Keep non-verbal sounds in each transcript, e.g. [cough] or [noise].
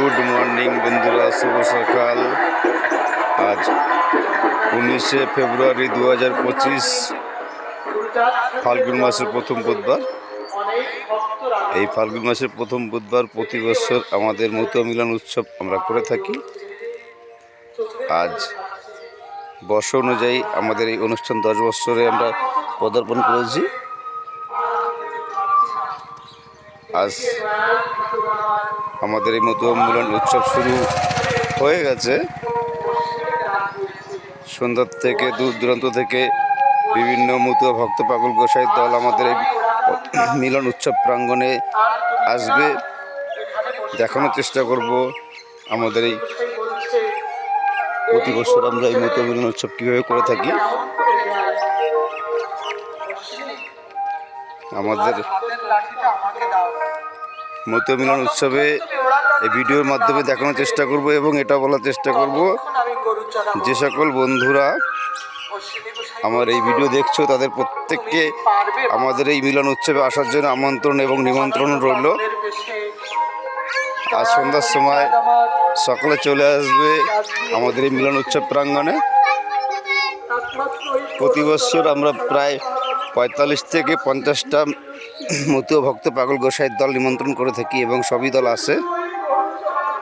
Good morning, বন্ধুরা, শুভ সকাল। আজ উনিশে ফেব্রুয়ারি দু হাজার পঁচিশ, ফাল্গুন মাসের প্রথম বুধবার। এই ফাল্গুন মাসের প্রথম বুধবার প্রতি বছর আমাদের মতো মিলন উৎসব আমরা করে থাকি। আজ বর্ষ অনুযায়ী আমাদের এই অনুষ্ঠান দশ বছরে আমরা পদার্পণ করেছি। আজ আমাদের এই মিলন উৎসব শুরু হয়ে গেছে। সন্ধ্যার থেকে দূর দূরান্ত থেকে বিভিন্ন মতুয়া ভক্ত পাগল গোসাইয়ের দল আমাদের এই মিলন উৎসব প্রাঙ্গণে আসবে। দেখানোর চেষ্টা করব আমাদের এই প্রতি বছর আমরা এই মতো মিলন উৎসব কীভাবে করে থাকি। আমাদের মতো মিলন উৎসবে এই ভিডিওর মাধ্যমে দেখানোর চেষ্টা করব এবং এটা বলার চেষ্টা করব যে সকল বন্ধুরা আমার এই ভিডিও দেখছ, তাদের প্রত্যেককে আমাদের এই মিলন উৎসবে আসার জন্য আমন্ত্রণ এবং নিমন্ত্রণ রইল। আজ সন্ধ্যার সময় সকালে চলে আসবে আমাদের এই মিলন উৎসব প্রাঙ্গণে। প্রতি বছর আমরা প্রায় পঁয়তাল্লিশ থেকে পঞ্চাশটা মতুয় ভক্ত পাগল গোসাইয়ের দল নিমন্ত্রণ করে থাকি এবং সবই দল আসে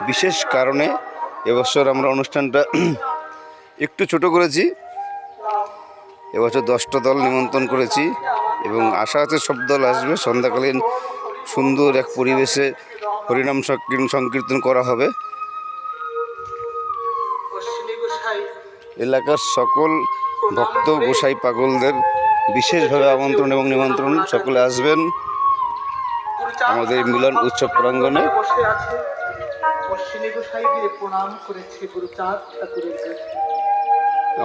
বিশেষ কারণে এবছর আমরা অনুষ্ঠানটা [clears throat] একটু ছোট করেছি। এবছর দশটা দল নিমন্ত্রণ করেছি এবং আশা আছে সব দল আসবে। সন্ধ্যাকালীন সুন্দর এক পরিবেশে হরিনাম সংকীর্তন করা হবে। এলাকার সকল ভক্ত গোসাই পাগলদের বিশেষভাবে আমন্ত্রণ এবং নিমন্ত্রণ সকলে আসবেন আমাদের মিলন উৎসব কাছে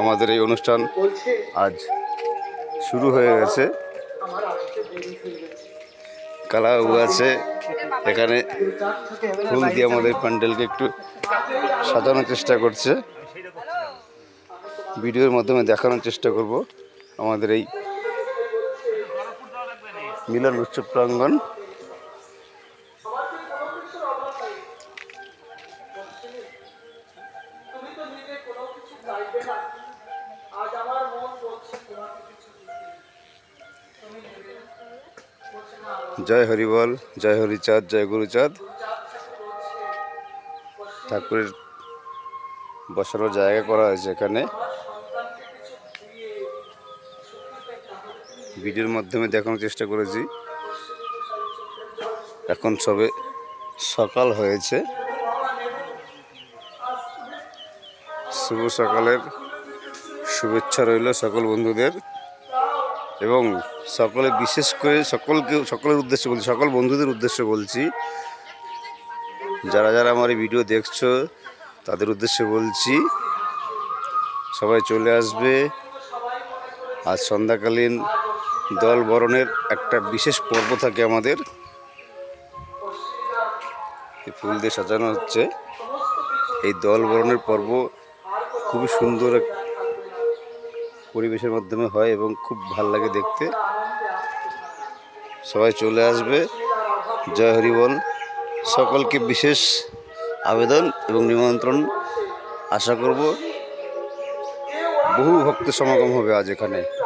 আমাদের এই অনুষ্ঠান আজ শুরু হয়ে গেছে। কালাবাবু আছে, এখানে ফুল দিয়ে আমাদের প্যান্ডেলকে একটু সাজানোর চেষ্টা করছে। ভিডিওর মাধ্যমে দেখানোর চেষ্টা করব আমাদের এই না? বলছে প্রাঙ্গন জয় হরিবল জয় হরিচাঁদ জয় গুরুচাঁদ ঠাকুরের বসানোর জায়গা করা হয়েছে এখানে ভিডিওর মাধ্যমে দেখানোর চেষ্টা করেছি। এখন সবে সকাল হয়েছে। শুভ সকালের শুভেচ্ছা রইল সকল বন্ধুদের এবং সকলে বিশেষ করে সকলকে, সকলের উদ্দেশ্যে বলছি, সকল বন্ধুদের উদ্দেশ্যে বলছি, যারা যারা আমার এই ভিডিও দেখছ, তাদের উদ্দেশ্যে বলছি, সবাই চলে আসবে। আজ সন্ধ্যাকালীন দল বরণের একটা বিশেষ পর্ব থাকে আমাদের। এই ফুল দিয়ে সাজানো হচ্ছে। এই দল বরণের পর্ব খুবই সুন্দর এক পরিবেশের মাধ্যমে হয় এবং খুব ভালো লাগে দেখতে। সবাই চলে আসবে। জয় হরিবল সকলকে বিশেষ আবেদন এবং নিমন্ত্রণ আশা করব। বহু ভক্ত সমাগম হবে আজ এখানে।